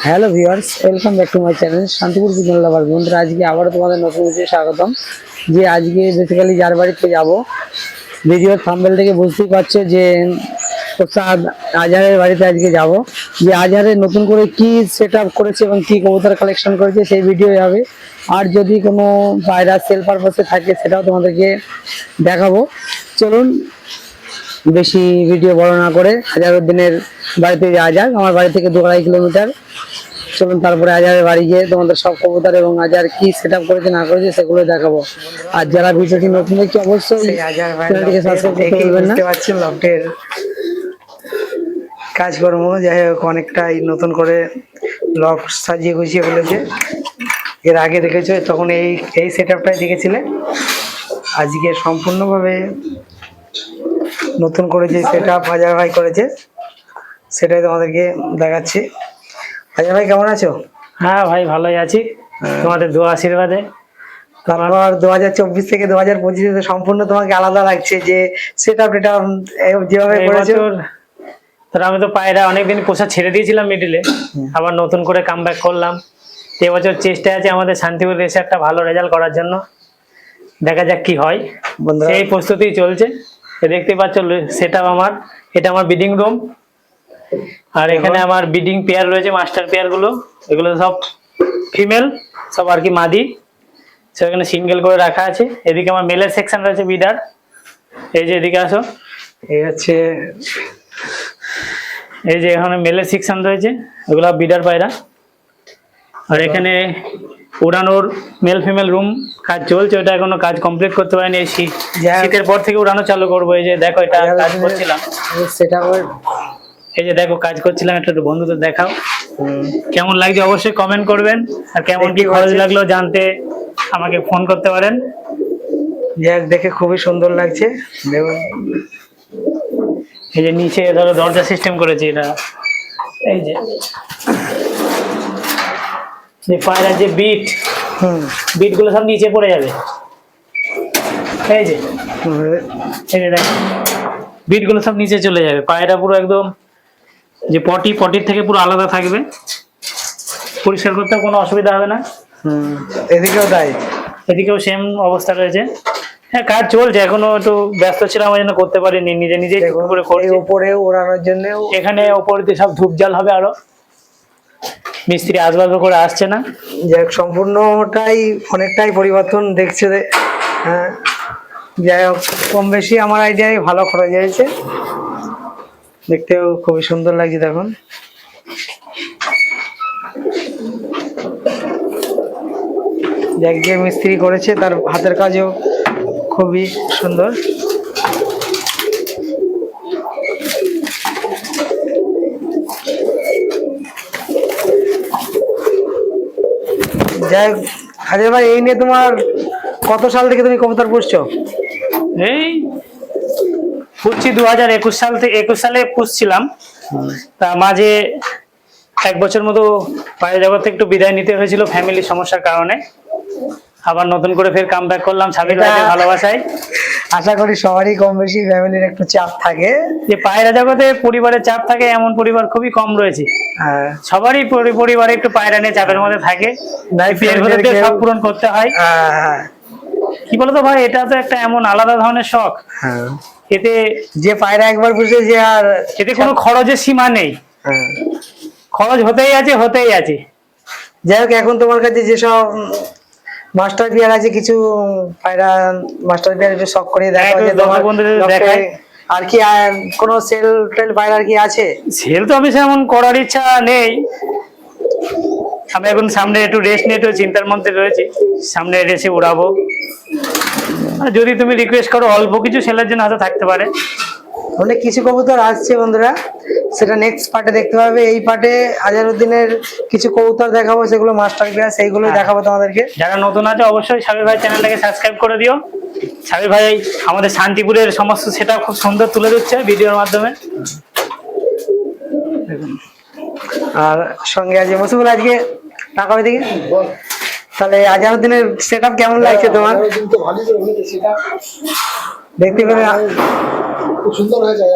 Hello viewers, welcome back to my channel Shantipur বিজ্ঞান lover বন্ধুরা, আজকে আবারও তোমাদের নতুন ভিডিও স্বাগতম। যে আজকে বেসিক্যালি যার বাড়িতে যাব ভিডিওর থাম্বেল থেকে বুঝতেই পারছ যে আজহারের বাড়িতে আজকে যাব। যে আজহারের নতুন করে কি সেট করেছে এবং কি কবুতর কালেকশন করেছে সেই ভিডিও হবে। আর যদি কোনো পায়রা সেল পারপাসে থাকে, সেটাও তোমাদেরকে দেখাবো। চলুন বেশি ভিডিও বড় না করে হাজারুদ্দিনের বাড়িতে যাওয়া যাক। আমার বাড়ি থেকে দু আড়াই কিলোমিটার চলুন তারপরে আজারের বাড়ি গিয়ে তোমাদের সব কবুতর এবং আজার কি সেট আপ করেছে না করেছে সেগুলো দেখাবো। আর যারা ভিডিওটি নতুন দেখছে অবশ্যই চ্যানেলটিকে সাবস্ক্রাইব করতে ভুলবেন না। বুঝতে পারছেন কাজকর্ম। যাই হোক অনেকটাই নতুন করে লফট সাজিয়ে গুছিয়ে ফেলেছে। এর আগে দেখেছ তখন এই এই সেট আপটাই দেখেছিলে। আজকে সম্পূর্ণভাবে নতুন করে যে সেট আপ হাজার ভাই করেছে সেটাই তোমাদেরকে দেখাচ্ছি। হাজার ভাই কেমন আছো? হ্যাঁ ভাই ভালোই আছি। তোমাদের দোয়া আশীর্বাদে। তারপর দু হাজার চব্বিশ থেকে দু হাজার পঁচিশে সম্পূর্ণ তোমাকে আলাদা লাগছে যে সেট আপ এটা যেভাবে করেছ। ধরো আমি তো পায়রা অনেকদিন পোষা ছেড়ে দিয়েছিলাম মিডিলে আবার নতুন করে কাম করলাম। এবছর চেষ্টা আছে আমাদের শান্তিপুর এসে একটা ভালো রেজাল্ট করার জন্য। দেখা যাক কি হয়। বন্ধুরা সেই প্রস্তুতি চলছে। দেখতে পাচ্ছ সেট আমার। এটা আমার বিডিং রুম আর এখানে আমার বিডিং পেয়ার রয়েছে মাস্টার পেয়ারগুলো। এগুলো সব ফিমেল সব আর কি মাদি। সব এখানে সিঙ্গেল করে রাখা আছে। এদিকে আমার মেলের সেকশন রয়েছে বিডার এই যে এদিকে আসো। এই হচ্ছে এই যে এখানে মেলের সেকশন রয়েছে। এগুলো বিডার পায়রা। আর এখানে উড়ানোর মেল ফিমেল রুম কাজ চলছে ওটা এখনও কাজ কমপ্লিট করতে পারিনি। এই শীত শীতের পর থেকে উড়ানো চালু করব। এই যে দেখো এটা কাজ করছিলাম। সেটা এই যে দেখো কাজ করছিলাম। একটা একটু বন্ধুদের দেখাও। কেমন লাগছে অবশ্যই কমেন্ট করবেন। আর কেমন কি খরচ লাগল জানতে আমাকে ফোন করতে পারেন। যাক দেখে খুবই সুন্দর লাগছে। এই যে নিচে ধরো দরজা সিস্টেম করেছি এটা। এই যে। যে পায়রার যে বিট হুম। বিটগুলো সব নিচে পড়ে যাবে। এই যে। এই দেখো বিটগুলো সব নিচে চলে যাবে। পায়রা পুরো একদম যে পটি পটির থেকে পুরো আলাদা থাকবে। পরিষ্কার করতে কোনো অসুবিধা হবে না। হুম। এদিকেও তাই। এদিকেও সেম অবস্থা রয়েছে। হ্যাঁ কাজ চলছে। এখনও একটু ব্যস্ত ছিলাম ওই জন্য করতে পারিনি। নিজে টুকটুক করে উপরে ওড়ানোর জন্যও এখানে ওপর দিয়ে সব ধূপ জল হবে আরও। মিস্ত্রি আসবাব করে আসছে না। যাক, সম্পূর্ণটাই অনেকটাই পরিবর্তন দেখছে হ্যাঁ যাই হোক, কম বেশি আমার আইডিয়ায় ভালো খরচ হয়েছে দেখতেও খুবই সুন্দর লাগছে দেখুন। যে মিস্ত্রি করেছে তার হাতের কাজও খুবই সুন্দর। যাই হাজার ভাই এই নিয়ে তোমার কত সাল থেকে তুমি কবুতর পুষছো? এই পুষছি দু হাজার একুশ সাল থেকে একুশ সালে পুষছিলাম। তা মাঝে এক বছর মতো পায়ের জগতে একটু বিদায় নিতে হয়েছিল ফ্যামিলি সমস্যার কারণে। আবার নতুন করে ফের কাম ব্যাক করলাম স্বামীর ভালোবাসায়। আশা করি সবারই কম বেশি ফ্যামিলির একটু চাপ থাকে। যে পায়রা জগতে পরিবারের চাপ থাকে এমন পরিবার খুবই কম রয়েছে। হ্যাঁ। সবারই পরিবারে একটু পায়রা নিয়ে চাপের মধ্যে থাকে। সব পূরণ করতে হয়। হ্যাঁ, কি বলতো ভাই এটা তো একটা এমন আলাদা ধরনের শখ। হ্যাঁ। এতে যে পায়রা একবার বুঝে যে আর এতে কোনো খরচের সীমা নেই। হ্যাঁ। খরচ হতেই আছে হতেই আছে। যাই হোক এখন তোমার কাছে যেসব মাস্টার পিয়ার আছে কিছু পায়রা মাস্টার পিয়ার একটু শখ করে দেখা একটু যে তোমার দর্শক বন্ধুদের লক্ষ্যে দেখাই। আর কি কোনো সেল টেল পায়রা আর কি আছে? সেল তো আমি সেমন করার ইচ্ছা নেই। আমি এখন সামনে একটু রেস্ট নিয়ে একটু চিন্তার মধ্যে রয়েছি। সামনে রেসে উড়াবো। যদি তুমি রিকোয়েস্ট করো অল্প কিছু সেলের জন্য হয়তো থাকতে পারে। অনেক কিছু কবুতর আসছে বন্ধুরা। সেটা নেক্সট পার্টে দেখতে পাবে। এই পার্টে আজারউদ্দিনের কিছু কবুতর দেখাবো সেগুলো মাস্টার পিয়ার সেইগুলো। দেখাবো তোমাদেরকে। যারা নতুন আছে অবশ্যই সাবির ভাই চ্যানেলটাকে সাবস্ক্রাইব করে দিও। সাবির ভাই আমাদের শান্তিপুরের সমস্ত সেটা খুব সুন্দর তুলে দিচ্ছে ভিডিওর মাধ্যমে। আর সঙ্গে আছে মসুবুল আজকে টাকা দিকে তাহলে আজারউদ্দিনের সেট কেমন লাগছে তোমার? দেখতে পেলে সুন্দর হয়েছে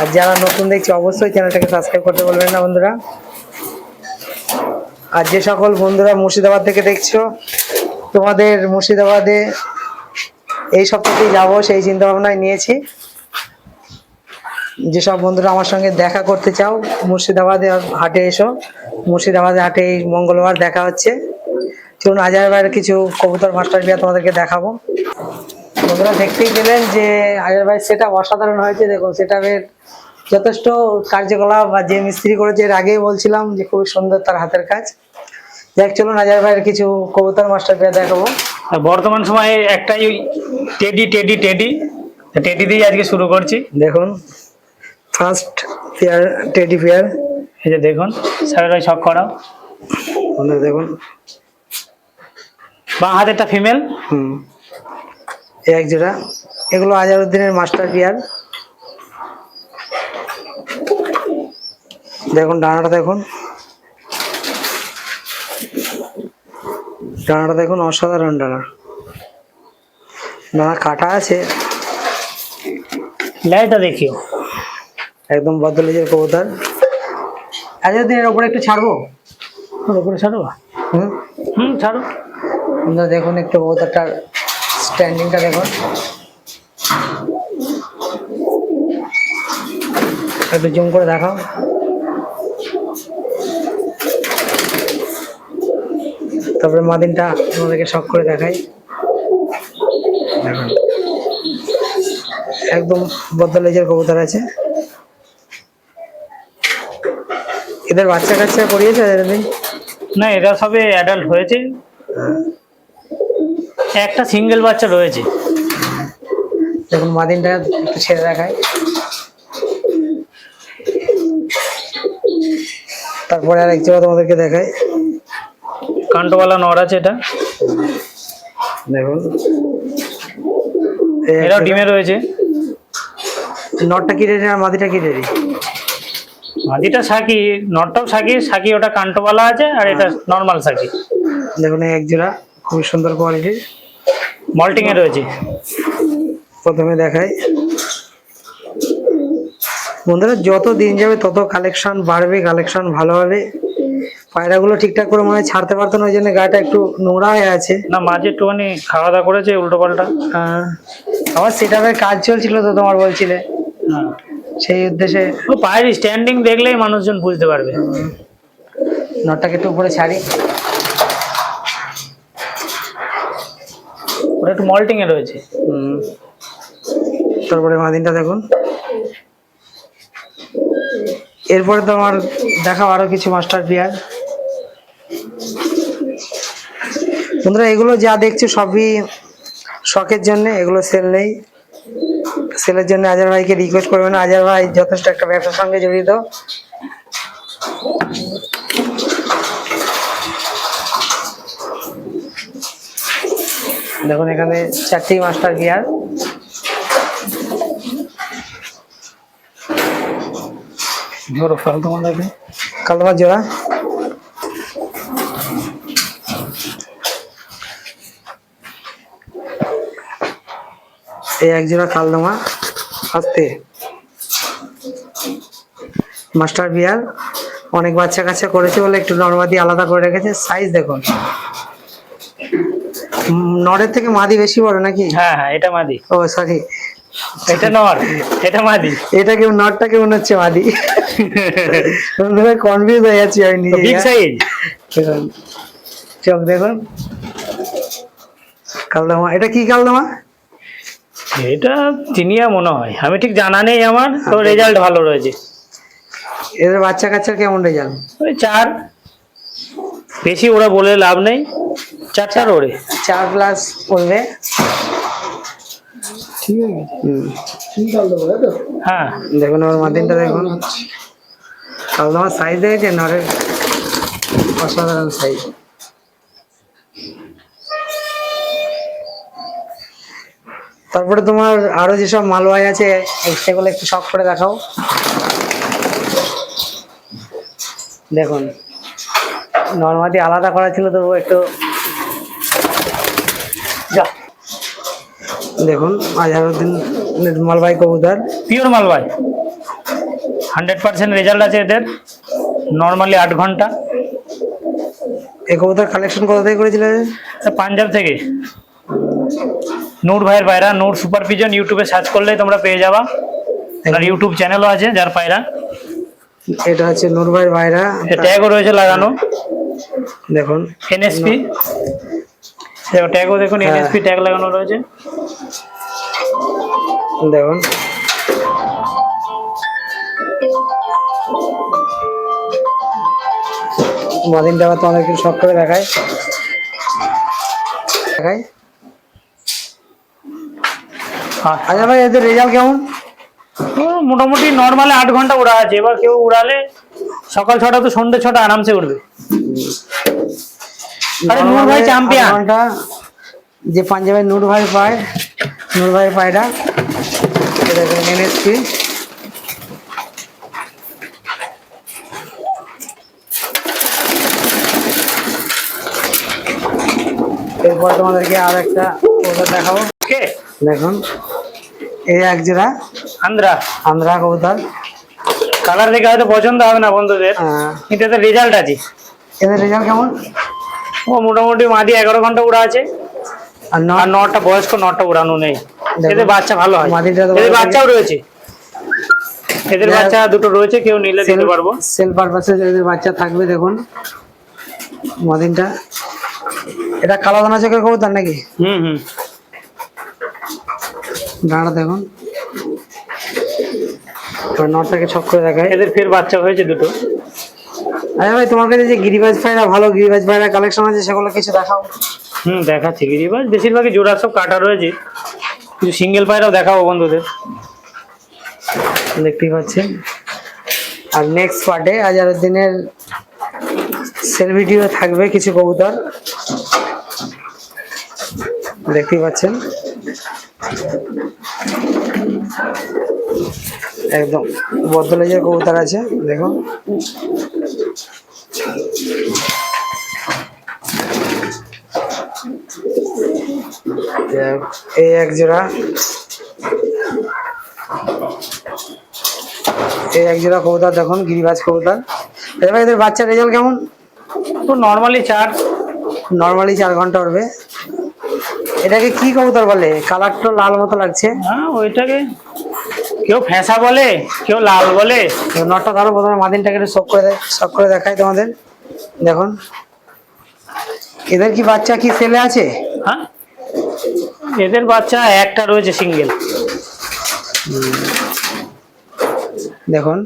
আর। যারা নতুন দেখছে অবশ্যই চ্যানেলটাকে সাবস্ক্রাইব করতে বলবেন না বন্ধুরা। আর যে সকল বন্ধুরা মুর্শিদাবাদ থেকে দেখছ তোমাদের মুর্শিদাবাদে এই সপ্তাহতেই যাব সেই চিন্তা ভাবনায় নিয়েছি। যেসব বন্ধুরা আমার সঙ্গে দেখা করতে চাও মুর্শিদাবাদে হাটে এসো। মুর্শিদাবাদে হাটে এই মঙ্গলবার দেখা হচ্ছে। চলুন আজারবাইয়ের কিছু কবুতর মাস্টার বিয়া তোমাদেরকে দেখাবো। বন্ধুরা দেখতেই পেলেন যে আজারবাই সেটা অসাধারণ হয়েছে। দেখুন সেটাবের যথেষ্ট কার্যকলাপ বা যে মিস্ত্রি করেছে এর আগেই বলছিলাম যে খুবই সুন্দর তার হাতের কাজ। দেখ চলুন আজার ভাইয়ের কিছু কবুতর মাস্টার বিয়া দেখাবো। বর্তমান সময়ে একটাই টেডি টেডি টেডি টেডি দিয়ে আজকে শুরু করছি। দেখুন ফার্স্ট পেয়ার টেডি পেয়ার এই যে দেখুন স্যারের শখ বন্ধুরা দেখুন বাঁ হাতেরটা ফিমেল হুম। এক জোড়া। এগুলো আজারউদ্দিনের মাস্টার পিয়ার দেখুন ডানাটা দেখুন। ডানাটা দেখুন অসাধারণ ডানা। ডানা কাটা আছে। লাইটটা দেখিও। একদম বদলেজের কবুতর। আজারউদ্দিনের ওপরে একটু ছাড়বো? ওর উপরে ছাড়ো হুম। হুম ছাড়ো। বন্ধুরা দেখুন একটু কবুতরটার স্ট্যান্ডিংটা দেখুন। একটু জুম করে দেখাও। তারপরে মাদিনটা আপনাদেরকে শখ করে দেখাই। একদম বদলেজের কবুতর আছে। এদের বাচ্চা কাচ্চা করিয়েছে এদের না এরা সবে অ্যাডাল্ট হয়েছে। একটা সিঙ্গেল বাচ্চা রয়েছে। দেখুন মাদিনটা একটু ছেড়ে রাখায় তারপরে আর এক জায়গা তোমাদেরকে দেখায়। কান্টওয়ালা নর আছে এটা। দেখুন। এরাও ডিমে রয়েছে। নটটা কি রেডি আর মাদিটা কি রেডি? মাদিটা সাকি নরটাও সাকি সাকি ওটা কান্টওয়ালা আছে আর এটা নর্মাল সাকি। দেখুন এক জোড়া খুবই সুন্দর কোয়ালিটির মল্টিং এ রয়েছে। প্রথমে দেখাই। বন্ধুরা যত দিন যাবে তত কালেকশন বাড়বে কালেকশন ভালো হবে। পায়রাগুলো ঠিকঠাক করে মনে ছাড়তে পারতো না ওই জন্য গাটা একটু নোংরা হয়ে আছে। না মাঝে একটুখানি খাওয়া দাওয়া করেছে উল্টো পাল্টা। আহ, আবার সেটাপের কাজ চলছিল তো তোমার বলছিলে। সেই উদ্দেশ্যে পায়ের স্ট্যান্ডিং দেখলেই মানুষজন বুঝতে পারবে। নটটাকে একটু উপরে ছাড়ি। ওটা একটু মল্টিং এ রয়েছে। তারপরে মাদিনটা দেখুন। এরপরে তো আমার দেখাও আরও কিছু মাস্টার পিয়ার বন্ধুরা, এগুলো যা দেখছ সবই শখের জন্য, এগুলো সেল নেই। সেলের জন্য আজার ভাইকে রিকোয়েস্ট করবেন। আজার ভাই যথেষ্ট একটা ব্যবসার সঙ্গে জড়িত। দেখুন এখানে চারটি মাস্টার গিয়ার। ফেল কালদমা জোড়া। এই এক জোড়া কালদমা আস্তে মাস্টার বিয়ার অনেক বাচ্চা কাচ্চা করেছে বলে একটু নর্মাদি আলাদা করে রেখেছে। সাইজ দেখুন। নরের থেকে মাদি বেশি বড় নাকি? হ্যাঁ হ্যাঁ এটা মাদি। ও সরি এটা নর এটা মাদি। এটা কেউ নটটা কেউ হচ্ছে মাদি। কনফিউজ হয়ে যাচ্ছি আমি নিজে। বিগ সাইজ চোখ দেখুন। কালদামা এটা কি কালদামা? এটা চিনিয়া মনে হয়। আমি ঠিক জানা নেই আমার তো রেজাল্ট ভালো রয়েছে। এদের বাচ্চা কাচ্চার কেমন রেজাল্ট ওই চার। বেশি ওরা বলে লাভ নেই। চার চার ওরে চার প্লাস পড়বে ঠিক আছে। হুম। হ্যাঁ। দেখুন মাদিনটা দেখুন। কালদামার সাইজ নরের অসাধারণ সাইজ তারপরে তোমার আরও যেসব মালওয়াই আছে সেগুলো একটু শখ করে দেখাও। দেখুন নর্মালি আলাদা করা ছিল তবু একটু দেখুন আজহারুদ্দিন মালবাই কবুতর। পিওর মালবাই হান্ড্রেড পার্সেন্ট রেজাল্ট আছে এদের। নর্মালি আট ঘণ্টা। এই কবুতর কালেকশন কোথা থেকে করেছিলে পাঞ্জাব থেকে। নূর ভাইয়ের পায়রা নূর সুপার পিজন ইউটিউবে সার্চ করলে তোমরা পেয়ে যাবা। আর ইউটিউব চ্যানেলও আছে যার পায়রা। এটা হচ্ছে নূর ভাইয়ের ভাইরা ট্যাগও রয়েছে লাগানো। দেখুন। এনএসপি ট্যাগও দেখুন। এনএসপি ট্যাগ লাগানো রয়েছে। দেখুন। মদিনটা আবার তোমাদেরকে সব করে দেখায়। দেখায়। আচ্ছা ভাই এদের রেজাল্ট কেমন? মোটামুটি নর্মালি আট ঘণ্টা উড়া আছে। এবার কেউ উড়ালে সকাল ছটা তো সন্ধ্যে ছটা আরামসে উঠবে আরে নূর ভাই। ঘণ্টা যে পাঞ্জাবের নূর ভাই পায় নূর ভাই পায়টা দেখুন এনএসপি এরপর তোমাদেরকে আর একটা কবুতর দেখাবো। দেখুন এই এক জোড়া আন্দ্রা। আন্ধ্রা কবুতর। কালার দেখে হয়তো পছন্দ হবে না বন্ধুদের। কিন্তু এতে রেজাল্ট আছে। এদের রেজাল্ট কেমন? ও মোটামুটি মাদি এগারো ঘণ্টা উড়া আছে। আর নটা? বয়স্ক নটা উড়ানো নেই। এদের বাচ্চা ভালো হয়। এদের বাচ্চাও রয়েছে। এদের বাচ্চা দুটো রয়েছে কেউ নিলে দিতে পারব। সেল পারপাসে এদের বাচ্চা থাকবে দেখুন মদিনটা। এটা কালো দানা চোখের কবুতর নাকি? হুম হুম। দাঁড়া দেখুন। নটটাকে ছক করে দেখায় এদের ফের বাচ্চা হয়েছে দুটো। আরে ভাই তোমার কাছে যে গিরিবাজ পায়রা ভালো গিরিবাজ পায়রা কালেকশন আছে সেগুলো কিছু দেখাও। হুম দেখাচ্ছি। গিরিবাজ বেশিরভাগই জোড়া সব কাটা রয়েছে। কিছু সিঙ্গেল পায়রাও দেখাবো বন্ধুদের। দেখতেই পাচ্ছেন। আর নেক্সট পার্টে আজারুদ্দিনের সেল ভিডিও থাকবে কিছু কবুতর। দেখতেই পাচ্ছেন। একদম বদলেজের কবুতর আছে, দেখুন। এই এক জোড়া। এই এক জোড়া কবুতর দেখুন গিরিবাজ কবুতর। এবার এদের বাচ্চার রেজাল্ট কেমন? তো নর্মালি চার। নর্মালি চার ঘণ্টা উঠবে। এটাকে কি কবুতর বলে? কালারটা লাল মতো লাগছে। হ্যাঁ ওইটাকে কেউ ফ্যাঁসা বলে কেউ লাল বলে। নটটা ধরো প্রথমে মাদিনটাকে একটু শখ করে শখ করে দেখায় তোমাদের। দেখুন। এদের কি বাচ্চা কি ছেলে আছে? হ্যাঁ? এদের বাচ্চা একটা রয়েছে সিঙ্গেল। দেখুন,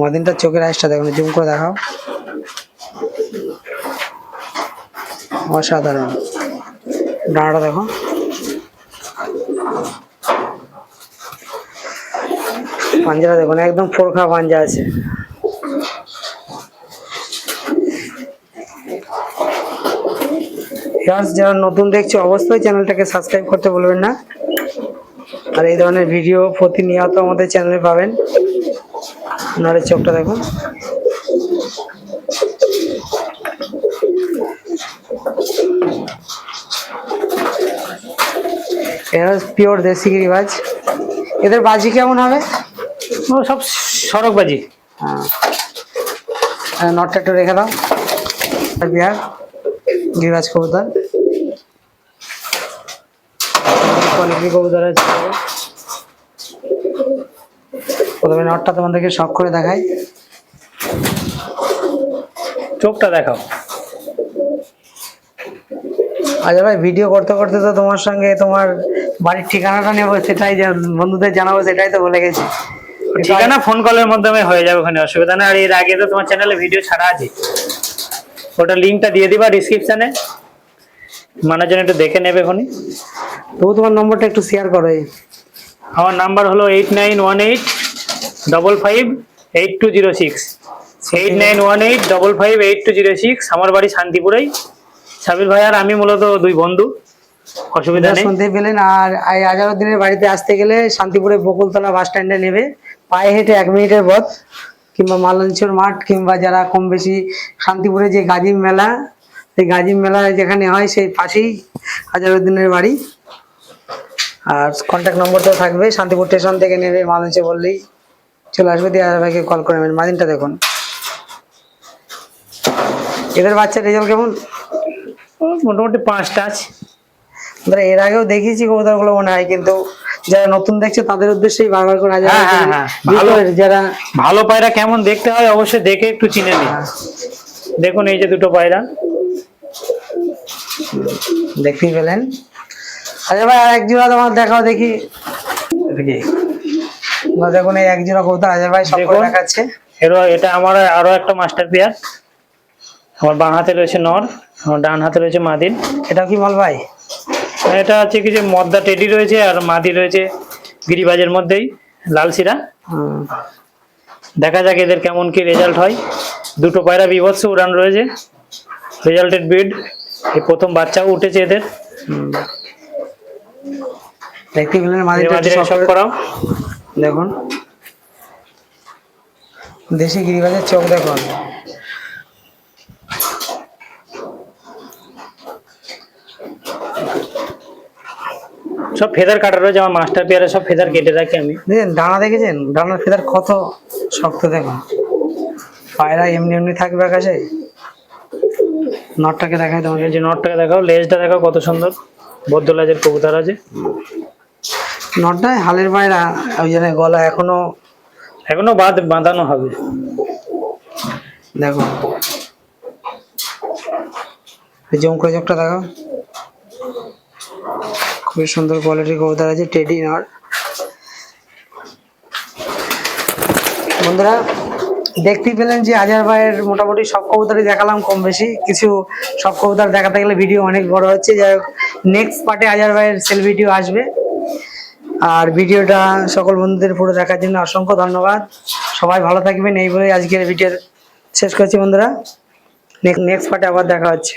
মদিনটার চোখের আইসটা দেখুন, জুম করে দেখাও। অসাধারণ। ডানাটা দেখো। পাঞ্জাটা দেখুন, একদম ফোরখা পাঞ্জা আছে। Viewers, যারা নতুন দেখছ অবশ্যই চ্যানেলটাকে সাবস্ক্রাইব করতে বলবেন না। আর এই ধরনের ভিডিও প্রতিনিয়ত আমাদের চ্যানেলে পাবেন। ওনারের চোখটা দেখুন। এরা পিওর দেশি গিরিবাজ। এদের বাজি কেমন হবে? সব সড়কবাজি। হ্যাঁ। নটটা একটু রেখে দাও। আর বিহার। গিরিবাজ কবুতর। কোয়ালিটি কবুতর আছে। প্রথমে নটটা তোমাদেরকে শখ করে দেখাই। চোখটা দেখাও। আচ্ছা ভাই ভিডিও করতে করতে তো তোমার সঙ্গে তোমার বাড়ির ঠিকানাটা নেব সেটাই বন্ধুদের জানাব সেটাই তো বলে গেছি। ঠিকানা ফোন কলের মাধ্যমে হয়ে যাবে ওখানে অসুবিধা না আর এর আগে তো তোমার চ্যানেলে ভিডিও ছাড়া আছে। ওটা লিঙ্কটা দিয়ে দিবা ডিসক্রিপশনে মানুষজন একটু দেখে নেবে এখনই। তবু তোমার নম্বরটা একটু শেয়ার করো আমার নাম্বার হলো eight nine one eight double five eight two zero six eight nine one eight double five eight two zero six আমার বাড়ি শান্তিপুরেই। সাবির ভাই আর আমি মূলত দুই বন্ধু। অসুবিধা নেই। শুনতে পেলেন আর এই আজারুদ্দিনের বাড়িতে আসতে গেলে শান্তিপুরে বকুলতলা বাস স্ট্যান্ডে নেবে। পায়ে হেঁটে এক মিনিটের পথ। কিংবা মালঞ্চর মাঠ কিংবা যারা কম বেশি শান্তিপুরে যে গাজিম মেলা সেই গাজিম মেলা যেখানে হয় সেই পাশেই আজারুদ্দিনের বাড়ি। আর কন্ট্যাক্ট নম্বরটা থাকবে শান্তিপুর স্টেশন থেকে নেবে মালঞ্চে বললেই চলে আসবে দিয়ে ভাইকে কল করে নেবেন। মাদিনটা দেখুন। এদের বাচ্চার রেজাল্ট কেমন? মোটামুটি পাঁচটা আছে। এর আগেও দেখিয়েছি কবুতরগুলো মনে হয় কিন্তু যারা নতুন দেখছে তাদের উদ্দেশ্যেই বারবার করে হ্যাঁ, হ্যাঁ, হ্যাঁ। ভালো। যারা ভালো পায়রা কেমন দেখতে হয় অবশ্যই দেখে একটু চিনে নিন। দেখুন এই যে দুটো পায়রা। দেখতেই পেলেন। আচ্ছা ভাই আর এক জোড়া তোমার দেখাও দেখি। দেখুন এই এক জোড়া কবুতর। হাজার ভাই সব দেখাচ্ছে। এর এটা আমার আরও একটা মাস্টার পেয়ার। আমার বাঁ হাতে রয়েছে নর আমার ডান হাতে রয়েছে মাদিন। এটা কি বল ভাই? এটা হচ্ছে কি যে মদ্দা টেডি রয়েছে আর মাদি রয়েছে গিরিবাজের মধ্যেই লালসিরা হুম, দেখা যাক এদের কেমন কি রেজাল্ট হয়। দুটো পায়রা বিভৎস উড়ান রয়েছে। রেজাল্টেড বিড এই প্রথম বাচ্চাও উঠেছে এদের। পেলেন মাদিরা সব করাও। দেখুন। দেশি গিরিবাজের চোখ দেখুন। সব ফেদার কাটা রয়েছে আমার মাস্টার পেয়ারে সব ফেদার কেটে রাখি আমি। দেখেন ডানা দেখেছেন? ডানার ফেদার কত শক্ত দেখুন। পায়রা এমনি এমনি থাকবে আকাশে। নটটাকে দেখাই তোমাকে? যে নটটাকে দেখাও লেজটা দেখাও কত সুন্দর। বদ্ধ লেজের কবুতর আছে। নটটায় হালের পায়রা ওই জন্য গলা এখনও এখনও বাদ বাঁধানো হবে। দেখো। এই জমকো চোখটা দেখো খুবই সুন্দর কোয়ালিটির কবুতর আছে টেডি নট বন্ধুরা, দেখতেই পেলেন যে আজার ভাইয়ের মোটামুটি সব কবুতরই দেখালাম কম বেশি কিছু সব কবুতর দেখাতে গেলে ভিডিও অনেক বড় হচ্ছে। যাই হোক নেক্সট পার্টে আজার ভাইয়ের সেল ভিডিও আসবে। আর ভিডিওটা সকল বন্ধুদের পুরো দেখার জন্য অসংখ্য ধন্যবাদ। সবাই ভালো থাকবেন, এই বলে আজকের ভিডিও শেষ করছি বন্ধুরা। নেক্সট পার্টে আবার দেখা হচ্ছে।